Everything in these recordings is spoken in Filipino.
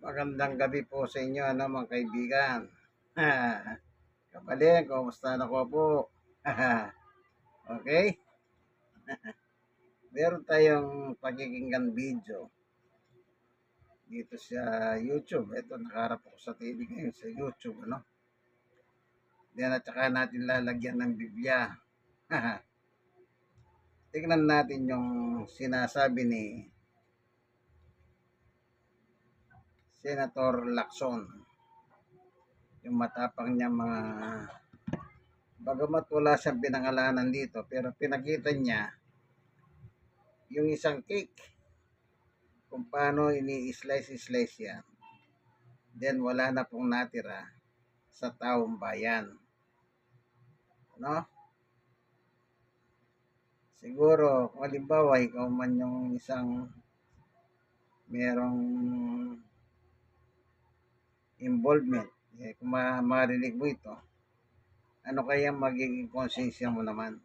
Magandang gabi po sa inyo, ano, mga kaibigan. Kapaling, kumusta na ko po? okay? Meron tayong pakikinggan video dito sa YouTube. Ito, nakaharap ako sa TV ngayon sa YouTube, ano? Diyan at saka natin lalagyan ng Biblia. Tingnan natin yung sinasabi ni Senator Lacson. Yung matapang niya mga bagamat wala siyang pinangalanan dito pero pinakita niya yung isang cake kung paano ini-slice-slice yan. Then wala na pong natira sa taong bayan. No? Siguro, kung halimbawa, ikaw man yung isang merong involvement, eh, kung ma- marinig mo ito, ano kaya magiging konsensya mo naman?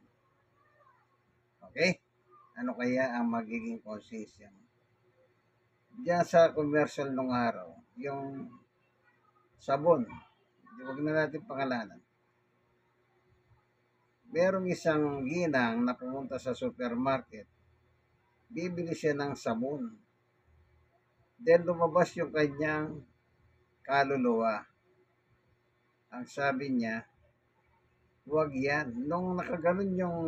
Okay? Ano kaya ang magiging konsensya mo? Diyan sa commercial nung araw, yung sabon, huwag na natin pangalanan. Merong isang ginang na pumunta sa supermarket, bibili siya ng sabon. Then lumabas yung kanyang kaluluwa. Ang sabi niya, huwag yan. Nung nakaganon yung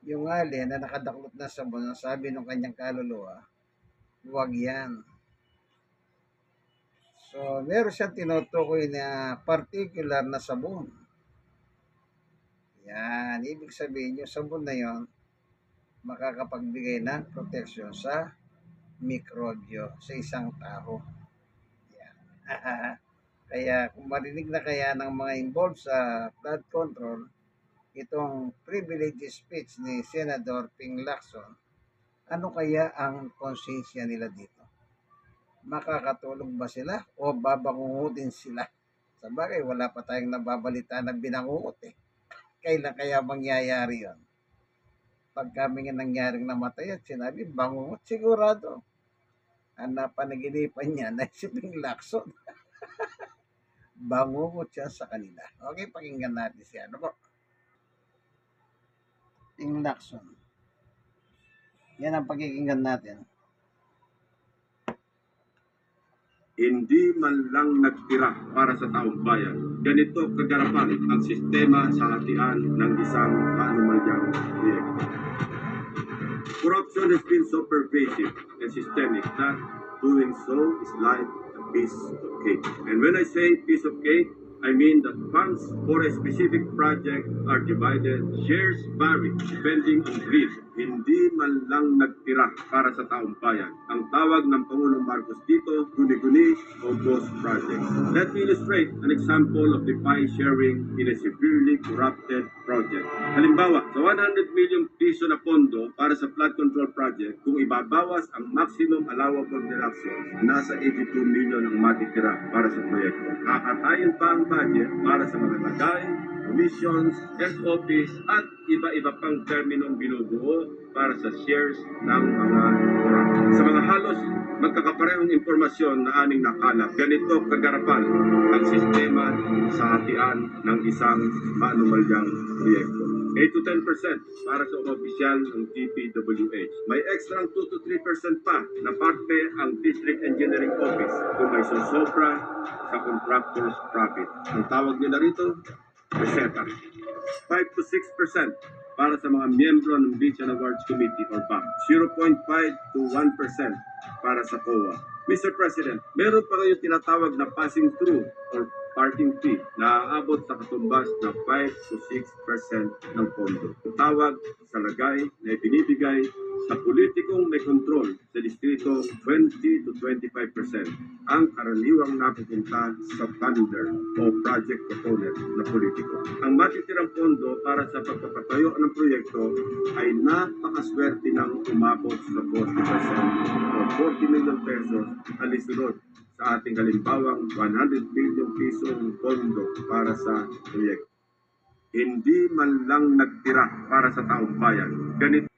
yung alien na nakadaklot na sabon, ang sabi ng kanyang kaluluwa, huwag yan. So, meron siyang tinutukoy na particular na sabon. Yan, ibig sabihin yung sabon na yon makakapagbigay ng protection sa mikrobyo sa isang tao. Yan. kaya kung marinig na kaya ng mga involved sa flood control, itong privilege speech ni Senador Ping Lacson, ano kaya ang konsensya nila dito? Makakatulog ba sila o babangungutin sila? Sa bagay, wala pa tayong nababalita na binangungot eh. Kailan kaya mangyayari yon? Pag kami nangyaring namatay at sinabi, bangungot sigurado. Ang napanaginipan niya na si Ping Lacson. bangungot siya sa kanila. Okay, pakinggan natin siya. Ano po? Ping Lacson. Yan ang pakikinggan natin. hindi man lang nagtira para sa taong bayan. Ganito kagarapan ang sistema sa hatian ng isang panumalyang proyekto. Corruption has been so pervasive and systemic that doing so is like a piece of cake. And when I say piece of cake, I mean that funds for a specific project are divided, shares vary depending on greed. Hindi man lang nagtira para sa taong bayan. Ang tawag ng Pangulong Marcos dito, guni-guni o ghost project. Let me illustrate an example of the pie sharing in a severely corrupted project. Halimbawa, sa 100 million piso na pondo para sa flood control project, kung ibabawas ang maximum allowable deductions, nasa 82 million ang matitira para sa proyekto. Kakatayin pa ang budget para sa mga lagay, commissions, SOPs, at iba-iba pang terminong binubuo para sa shares ng mga korap. Sa mga halos magkakaparehong impormasyon na aning nakalap, ganito kagarapan ang sistema sa hatian ng isang maanumalyang proyekto. 8 to 10% para sa opisyal ng DPWH. May extra 2 to 3% pa na parte ang District Engineering Office kung may susobra sa contractor's profit. Ang tawag nila rito. 5 to 6% para sa mga miyembro ng Beach Awards Committee or BAC. 0.5 to 1% para sa COA. Mr. President, meron pa kayong tinatawag na passing through or parking fee na aabot sa katumbas na 5 to 6% ng pondo. Tawag sa lagay na ibinibigay sa politikong may kontrol sa distrito 20 to 25% ang karaniwang napupunta sa funder o project proponent na politiko. Ang matitirang pondo para sa pagpapatayo ng proyekto ay napakaswerte ng umabot sa 40% o 40 million pesos ang sa ating halimbawang 100 billion pisong pondo para sa proyekto. Hindi man lang nagtira para sa taong bayan. Ganito.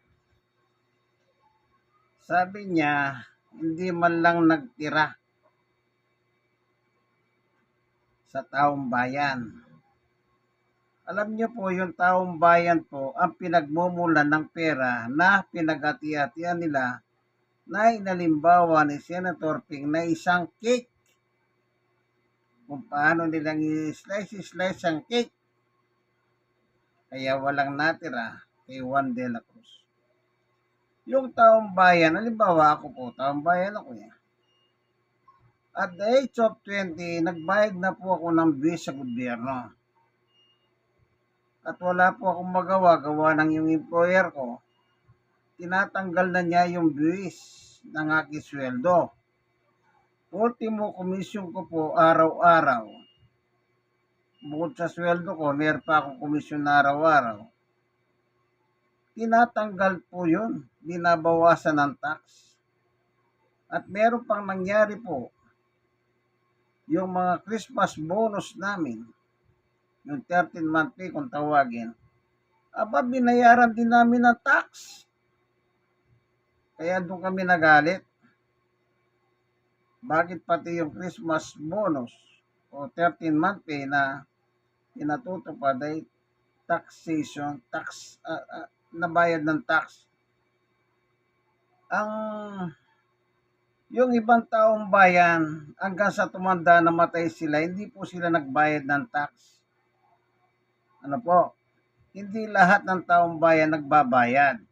Sabi niya, hindi man lang nagtira sa taong bayan. Alam niyo po, yung taong bayan po ang pinagmumulan ng pera na pinagati-atian nila na inalimbawa ni Senator Ping na isang cake. Kung paano nilang i-slice-slice ang cake. Kaya walang natira kay Juan de la Cruz. Yung taong bayan, halimbawa ako po, taong bayan ako yan. At the age of 20, nagbayad na po ako ng buwis sa gobyerno. At wala po akong magawa, gawa ng yung employer ko. Tinatanggal na niya yung buwis ng aking sweldo. Ultimo komisyon ko po araw-araw. Bukod sa sweldo ko, meron pa akong komisyon na araw-araw. Tinatanggal po yun. Binabawasan ng tax. At meron pang nangyari po, yung mga Christmas bonus namin, yung 13 month pay kung tawagin, aba binayaran din namin ng tax. Kaya doon kami nagalit. Bakit pati yung Christmas bonus o 13 month pay na pinatutupad ay taxation, tax, uh, uh, nabayad ng tax. Ang yung ibang taong bayan, hanggang sa tumanda na matay sila, hindi po sila nagbayad ng tax. Ano po? Hindi lahat ng taong bayan nagbabayad.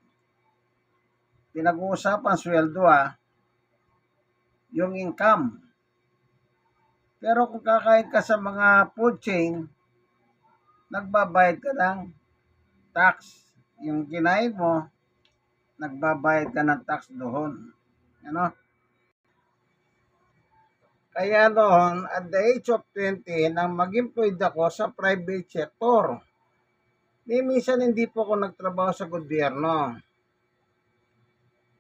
Pinag-uusapan sweldo ah, yung income. Pero kung kakain ka sa mga food chain, nagbabayad ka ng tax. Yung kinain mo, nagbabayad ka ng tax doon. Ano? Kaya noon, at the age of 20, nang mag-employed ako sa private sector. Ni minsan hindi po ako nagtrabaho sa gobyerno.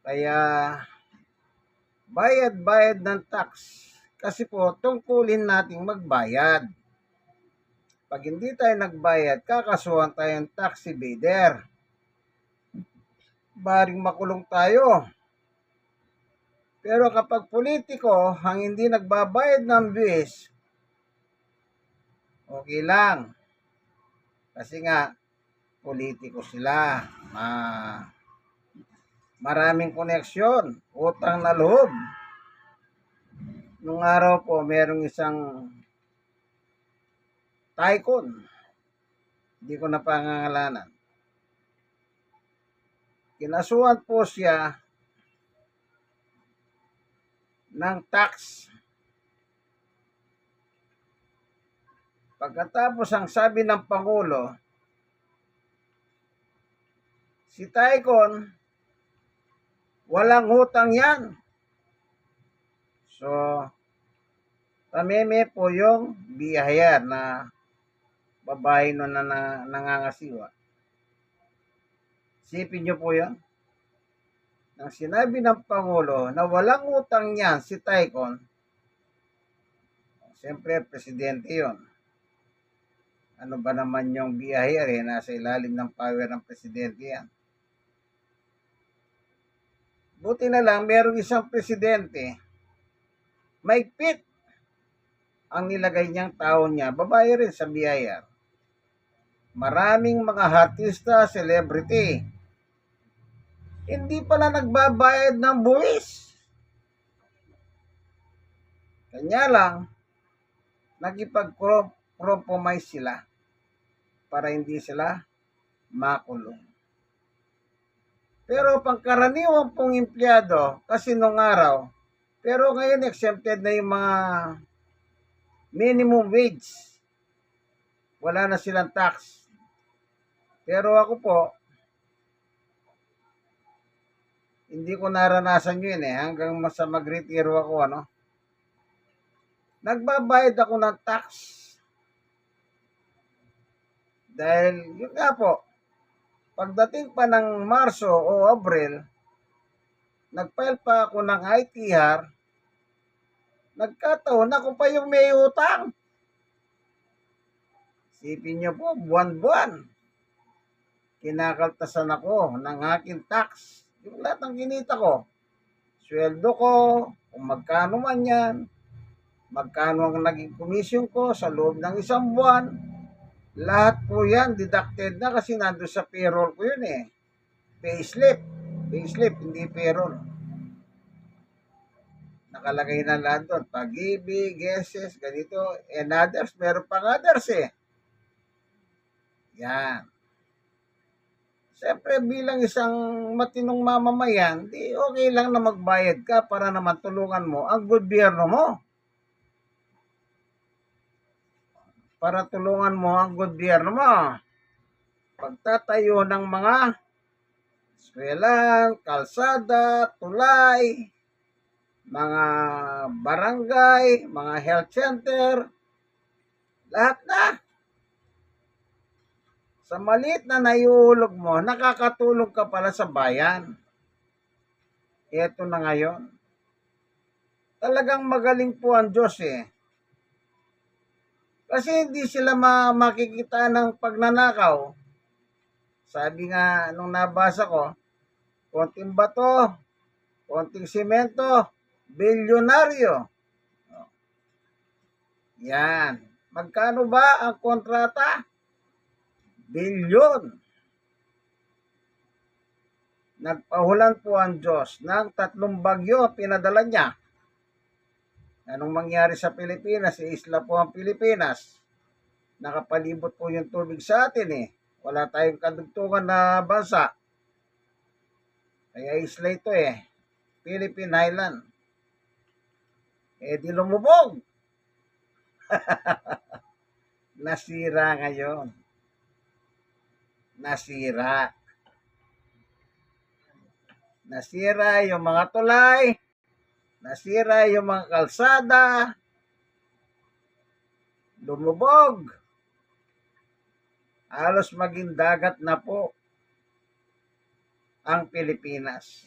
Kaya, bayad-bayad ng tax. Kasi po, tungkulin nating magbayad. Pag hindi tayo nagbayad, kakasuhan tayong tax evader. Baring makulong tayo. Pero kapag politiko ang hindi nagbabayad ng buwis, okay lang. Kasi nga, politiko sila. Ma maraming koneksyon, utang na loob. Nung araw po, merong isang tycoon. Hindi ko na pangangalanan. Kinasuhan po siya ng tax. Pagkatapos ang sabi ng Pangulo, si Taikon, walang hutang yan. So, tameme po yung biyahaya na babae no na, na nangangasiwa. Sipin nyo po yan nang sinabi ng Pangulo na walang utang niyan si Taikon, siyempre, presidente yon. Ano ba naman yung biyahe eh, nasa ilalim ng power ng presidente yan. Buti na lang, merong isang presidente, may pit ang nilagay niyang tao niya, babae rin sa BIR. Maraming mga artista, celebrity, hindi pala nagbabayad ng buwis. Kanya lang, nagipag-compromise sila para hindi sila makulong. Pero pangkaraniwan pong empleyado, kasi nung araw, pero ngayon exempted na yung mga minimum wage. Wala na silang tax. Pero ako po, hindi ko naranasan yun eh. Hanggang sa mag-retiro ako, ano. Nagbabayad ako ng tax. Dahil, yun nga po, pagdating pa ng Marso o Abril, nagfile pa ako ng ITR, nagkataon ako pa yung may utang. Sipin niyo po, buwan-buwan. Kinakaltasan ako ng aking tax yung lahat ng kinita ko, sweldo ko, kung magkano man yan, magkano ang naging komisyon ko sa loob ng isang buwan. Lahat po yan deducted na kasi nandun sa payroll ko yun eh. Payslip. Payslip, hindi payroll. Nakalagay na lahat doon. Pag-ibig, guesses, ganito, and others. Meron pang others eh. Yan. Siyempre bilang isang matinong mamamayan, di okay lang na magbayad ka para naman tulungan mo ang gobyerno mo. Para tulungan mo ang gobyerno mo. Pagtatayo ng mga eskwelahan, kalsada, tulay, mga barangay, mga health center, lahat na. Sa maliit na naiulog mo, nakakatulong ka pala sa bayan. Ito na ngayon. Talagang magaling po ang Diyos eh. Kasi hindi sila ma- makikita ng pagnanakaw. Sabi nga nung nabasa ko, konting bato, konting simento, bilyonaryo. Yan. Magkano ba ang kontrata? bilyon. Nagpahulan po ang Diyos ng tatlong bagyo pinadala niya. Anong mangyari sa Pilipinas? Isla po ang Pilipinas. Nakapalibot po yung tubig sa atin eh. Wala tayong kadugtungan na bansa. Kaya isla ito eh. Philippine Highland. Eh di lumubog. Nasira ngayon nasira. Nasira yung mga tulay, nasira yung mga kalsada, lumubog. Halos maging dagat na po ang Pilipinas.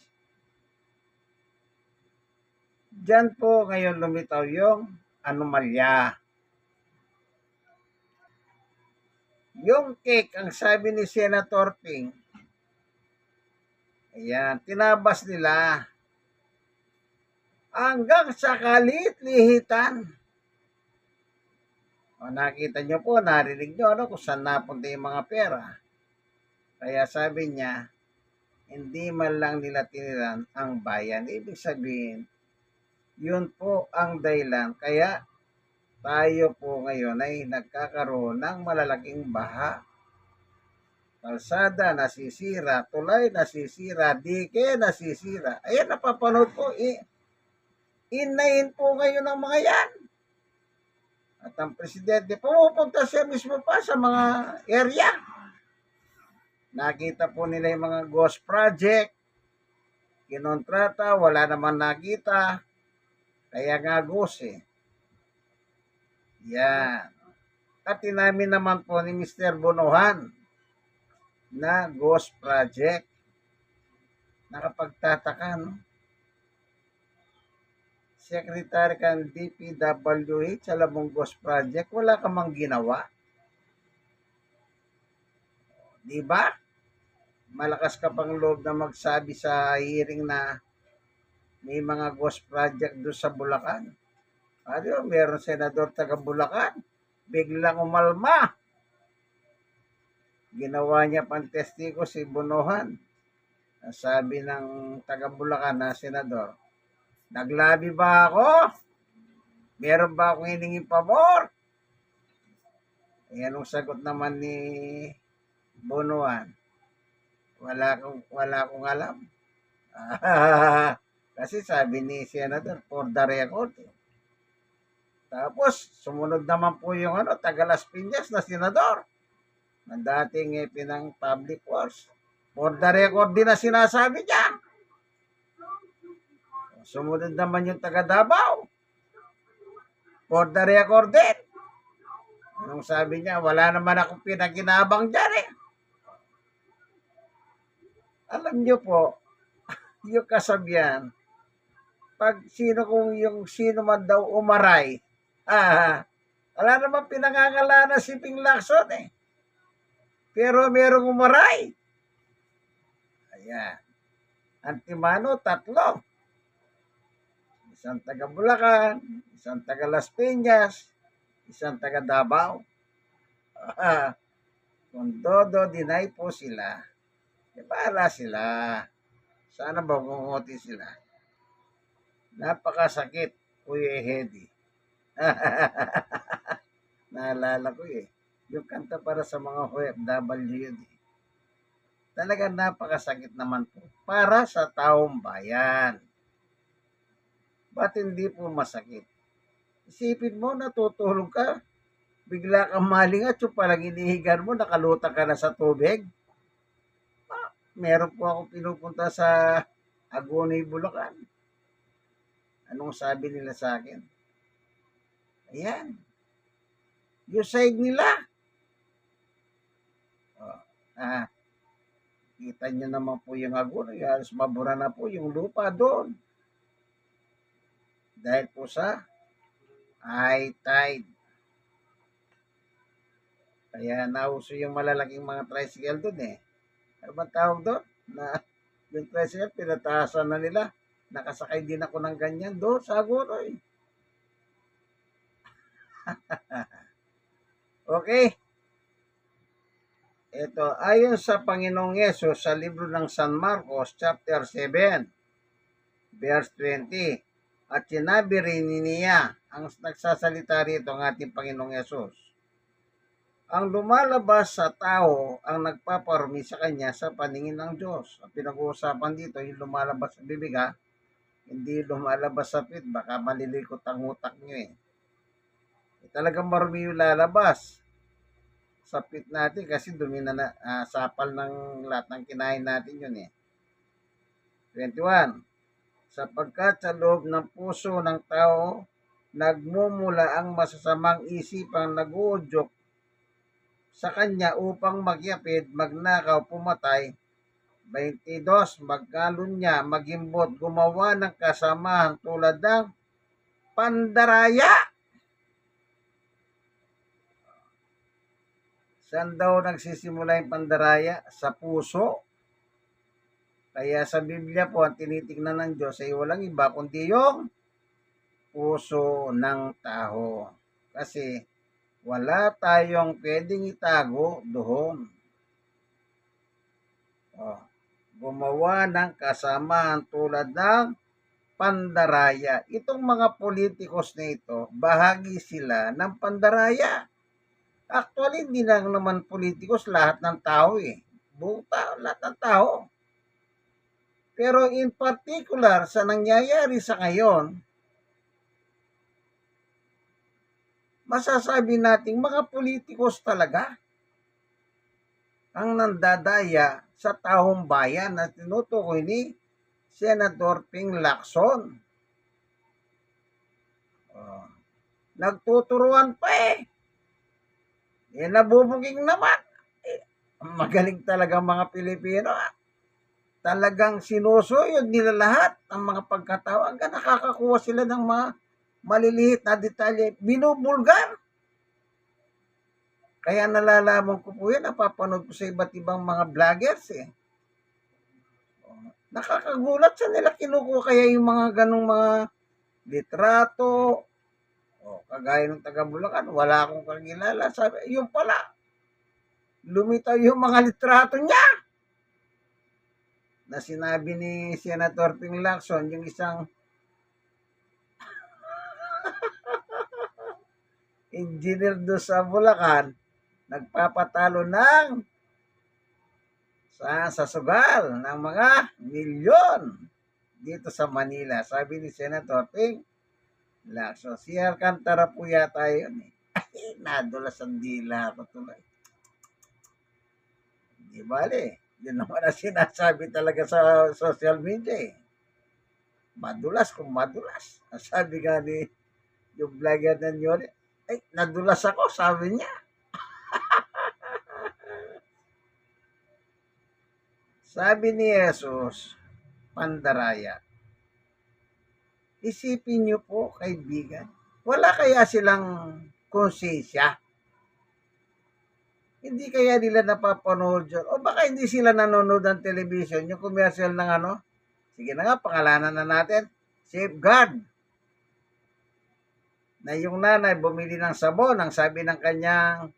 Diyan po ngayon lumitaw yung anomalya. Yung cake, ang sabi ni Senator Ping, ayan, tinabas nila hanggang sa kalit-lihitan. O, nakita nyo po, narinig nyo ano, kung saan napunta yung mga pera. Kaya sabi niya, hindi man lang nila tiniran ang bayan. Ibig sabihin, yun po ang dahilan. Kaya tayo po ngayon ay nagkakaroon ng malalaking baha. Kalsada nasisira, tulay nasisira, dike nasisira. Ayan, napapanood po. I, inayin po ngayon ng mga yan. At ang presidente, pumupunta siya mismo pa sa mga area. Nakita po nila yung mga ghost project. Kinontrata, wala naman nakita. Kaya nga ghost eh. Yan. At inamin naman po ni Mr. Bonohan na Ghost Project. Nakapagtataka, no? Secretary kan DPWH, alam mong Ghost Project, wala ka mang ginawa. Di ba? Malakas ka pang loob na magsabi sa hearing na may mga ghost project doon sa Bulacan. Ano, meron senador taga Bulacan. Biglang umalma. Ginawa niya pang testigo si Bunohan. Sabi ng taga Bulacan na senador, Naglabi ba ako? Meron ba akong hiningin pabor? Eh, anong sagot naman ni Bunuan? Wala akong, wala akong alam. Kasi sabi ni Senador, for the record. Tapos, sumunod naman po yung ano, taga Las Piñas na senador na dating eh, pinang public works. For the record din na sinasabi niya. Sumunod naman yung taga Davao. The record din. Anong sabi niya, wala naman akong pinaginabang dyan eh. Alam niyo po, yung kasabihan, pag sino kung yung sino man daw umaray, ah, wala naman pinangangalanan si Ping Lacson eh. Pero merong umaray. Ayan. Antimano, tatlo. Isang taga Bulacan, isang taga Las Piñas, isang taga Davao. Kung todo deny po sila, e bahala sila. Sana magunguti sila. Napakasakit, Kuya Hedy. Naalala ko eh. Yung kanta para sa mga OFW yun eh. Talagang napakasakit naman po para sa taong bayan. Ba't hindi po masakit? Isipin mo, natutulog ka, bigla kang malingat, yung palang inihigan mo, nakalutang ka na sa tubig. Ah, meron po ako pinupunta sa Aguni, Bulacan. Anong sabi nila sa akin? Ayan. Yung side nila. Oh, ah, kita nyo naman po yung Aguni. Halos mabura na po yung lupa doon. Dahil po sa high tide. Kaya nauso yung malalaking mga tricycle doon eh. Ano ba tawag doon? Na yung tricycle, pinataasan na nila. Nakasakay din ako ng ganyan doon sa Agunoy. okay. Ito, ayon sa Panginoong Yesus sa libro ng San Marcos, chapter 7, verse 20, at sinabi rin niya, ang nagsasalita rito ang ating Panginoong Yesus. Ang lumalabas sa tao ang nagpaparumi sa kanya sa paningin ng Diyos. Ang pinag-uusapan dito, yung lumalabas sa bibig ha, hindi lumalabas sa pit, baka malilikot ang utak nyo eh. eh talagang marumi yung lalabas sa pit natin kasi dumi na, na ah, sapal ng lahat ng kinain natin yun eh. 21. Sapagkat sa loob ng puso ng tao, nagmumula ang masasamang isipang naguudyok sa kanya upang magyapid, magnakaw, pumatay. 22. Magkalunya, magimbot, gumawa ng kasamahan tulad ng pandaraya. Saan daw nagsisimula yung pandaraya? Sa puso. Kaya sa Biblia po, ang tinitingnan ng Diyos ay walang iba kundi yung puso ng tao. Kasi wala tayong pwedeng itago doon. Oh, gumawa ng kasamaan tulad ng pandaraya. Itong mga politikos na ito, bahagi sila ng pandaraya. Actually, hindi lang naman politikos lahat ng tao eh. Buong tao, lahat ng tao. Pero in particular, sa nangyayari sa ngayon, masasabi nating mga politikos talaga ang nandadaya sa taong bayan na tinutukoy ni Senador Ping Lacson. Oh. Nagtuturuan pa eh. Eh, nabubuging naman. Eh, magaling talaga mga Pilipino. Ah. Talagang sinusuyod nila lahat ang mga pagkatao. Hanggang nakakakuha sila ng mga maliliit na detalye. Binubulgar. Kaya nalalaman ko po yan, napapanood ko sa iba't ibang mga vloggers eh. Nakakagulat sa nila kinukuha kaya yung mga ganong mga litrato, o kagaya ng taga Bulacan, wala akong kakilala. Sabi, yung pala, lumitaw yung mga litrato niya. Na sinabi ni Senator Ping Lacson, yung isang engineer do sa Bulacan, nagpapatalo ng sa, sa sugal ng mga milyon dito sa Manila. Sabi ni Senator Ping Lacson. Si Alcantara po yata yun eh. Nadulas ang dila ako tuloy. Di bale. Yun naman ang sinasabi talaga sa social media eh. Madulas kung madulas. Sabi nga ni yung vlogger na yun, ay, nadulas ako, sabi niya. sabi ni Jesus, pandaraya, isipin niyo po, kaibigan, wala kaya silang konsensya? Hindi kaya nila napapanood yun? O baka hindi sila nanonood ng television, yung commercial ng ano? Sige na nga, pangalanan na natin. Safeguard na yung nanay bumili ng sabon, ang sabi ng kanyang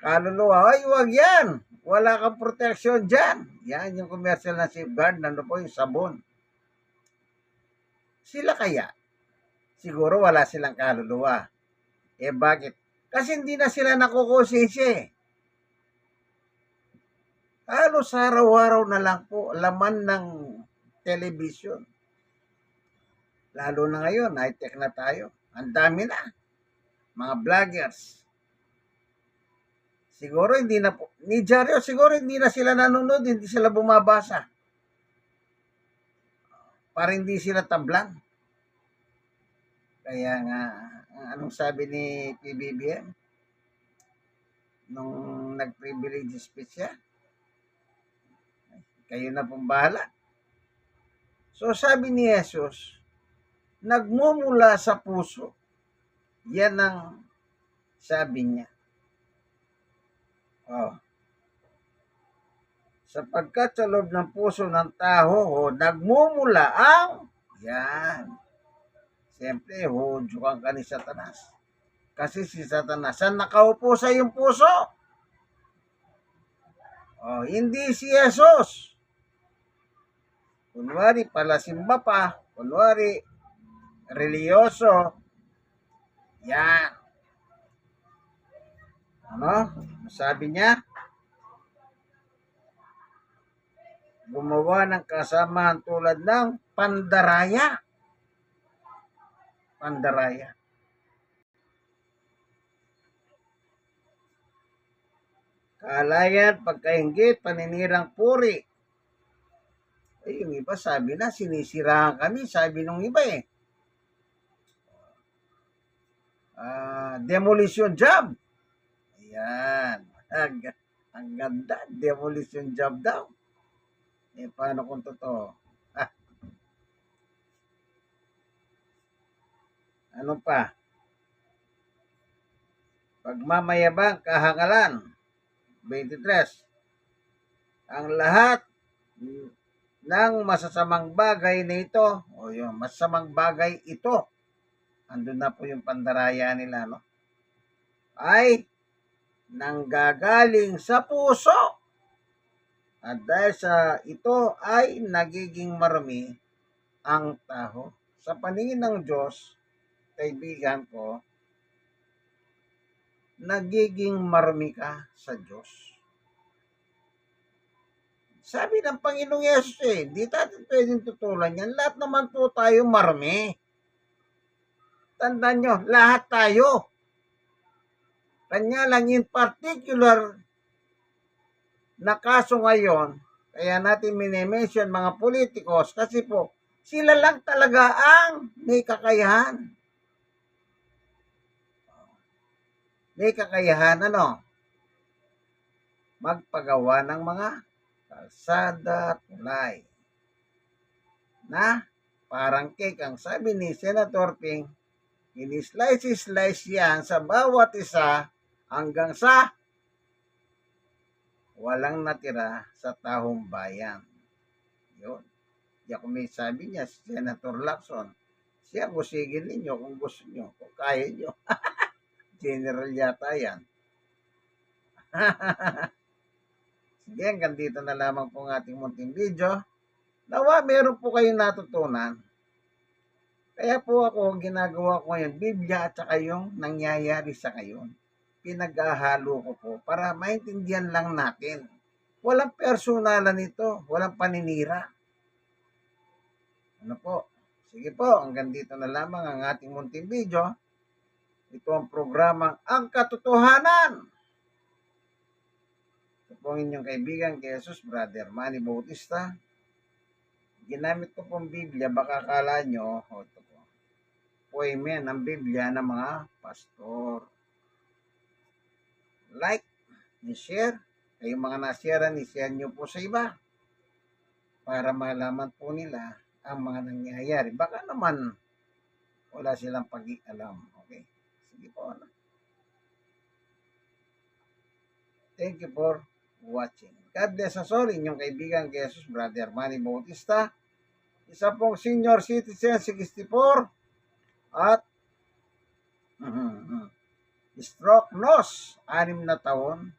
kaluluwa, ay wag yan, wala kang protection dyan. Yan yung commercial na safeguard, nando po yung sabon. Sila kaya? Siguro wala silang kaluluwa. Eh bakit? Kasi hindi na sila nakukusisi. Halos araw-araw na lang po laman ng television. Lalo na ngayon, high-tech na tayo. Ang dami na. Mga vloggers. Siguro hindi na po, ni Jario, siguro hindi na sila nanonood, hindi sila bumabasa. Para hindi sila tablang. Kaya nga, anong sabi ni PBBM? Nung nag-privilege speech siya? Kayo na pong bahala. So sabi ni Jesus, nagmumula sa puso. Yan ang sabi niya. Oh. Sapagkat sa loob ng puso ng tao, oh, nagmumula ang yan. Siyempre, hudyukan ka ni Satanas. Kasi si Satanas, saan nakaupo sa iyong puso? Oh, hindi si Jesus. Kunwari, palasimba pa. Kunwari, religyoso. Yan. Ano? Sabi niya, gumawa ng kasamahan tulad ng pandaraya. Pandaraya. Kaalayan, pagkaingit, paninirang puri. Eh, yung iba sabi na, sinisirahan kami, sabi nung iba eh. Ah, demolition job. Ayan. Ang, ang ganda, demolition job daw. Eh, paano kung totoo? Ah. Ano pa? Pagmamayabang kahangalan. 23. Ang lahat ng masasamang bagay na ito, o yung masasamang bagay ito, andun na po yung pandaraya nila, no? Ay nanggagaling sa puso. At dahil sa ito ay nagiging marami ang tao. Sa paningin ng Diyos, kaibigan ko, nagiging marami ka sa Diyos. Sabi ng Panginoong Yesus eh, di natin pwedeng tutulan yan. Lahat naman po tayo marami. Tandaan nyo, lahat tayo. Kanya lang in particular na kaso ngayon, kaya natin minimension mga politikos kasi po, sila lang talaga ang may kakayahan. May kakayahan ano? Magpagawa ng mga kalsada, tulay. Na parang cake ang sabi ni Senator Ping, ini-slice-slice yan sa bawat isa hanggang sa walang natira sa tahong bayan. Yun. Di ako may sabi niya, Senator Lacson, siya busigin ninyo kung gusto nyo, kung kaya nyo. General yata yan. Sige, hanggang dito na lamang po ang ating munting video. Nawa, meron po kayong natutunan. Kaya po ako, ginagawa ko ngayon, Biblia at saka yung nangyayari sa ngayon. Pinaghahalo ko po para maintindihan lang natin. Walang personalan ito, walang paninira. Ano po? Sige po, hanggang dito na lamang ang ating munting video. Ito ang programang Ang Katotohanan. Po ang inyong kaibigan kay Jesus, Brother Manny Bautista. Ginamit ko pong Biblia, baka kala nyo, o ito po, poeme ng Biblia ng mga pastor. Like, ni-share, kayong mga nasyaran, ni-share nyo po sa iba para malaman po nila ang mga nangyayari. Baka naman wala silang pag-alam. Okay? Sige po. Ano? Thank you for watching. God bless us all. Inyong kaibigan Jesus, Brother Manny Bautista. Isa pong senior citizen, 64. At Stroke nose, anim na taon.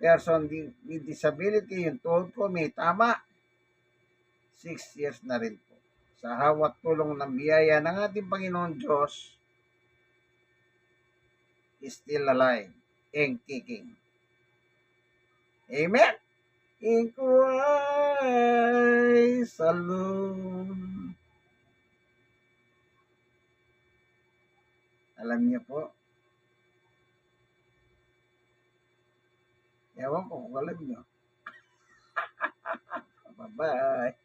Person with disability, yung tuhod ko may tama. Six years na rin po. Sa hawat tulong ng biyaya ng ating Panginoon Diyos, is still alive and kicking. Amen? Inquire Saloon. Alam niyo po, ewan ko kung alam niyo. Bye-bye.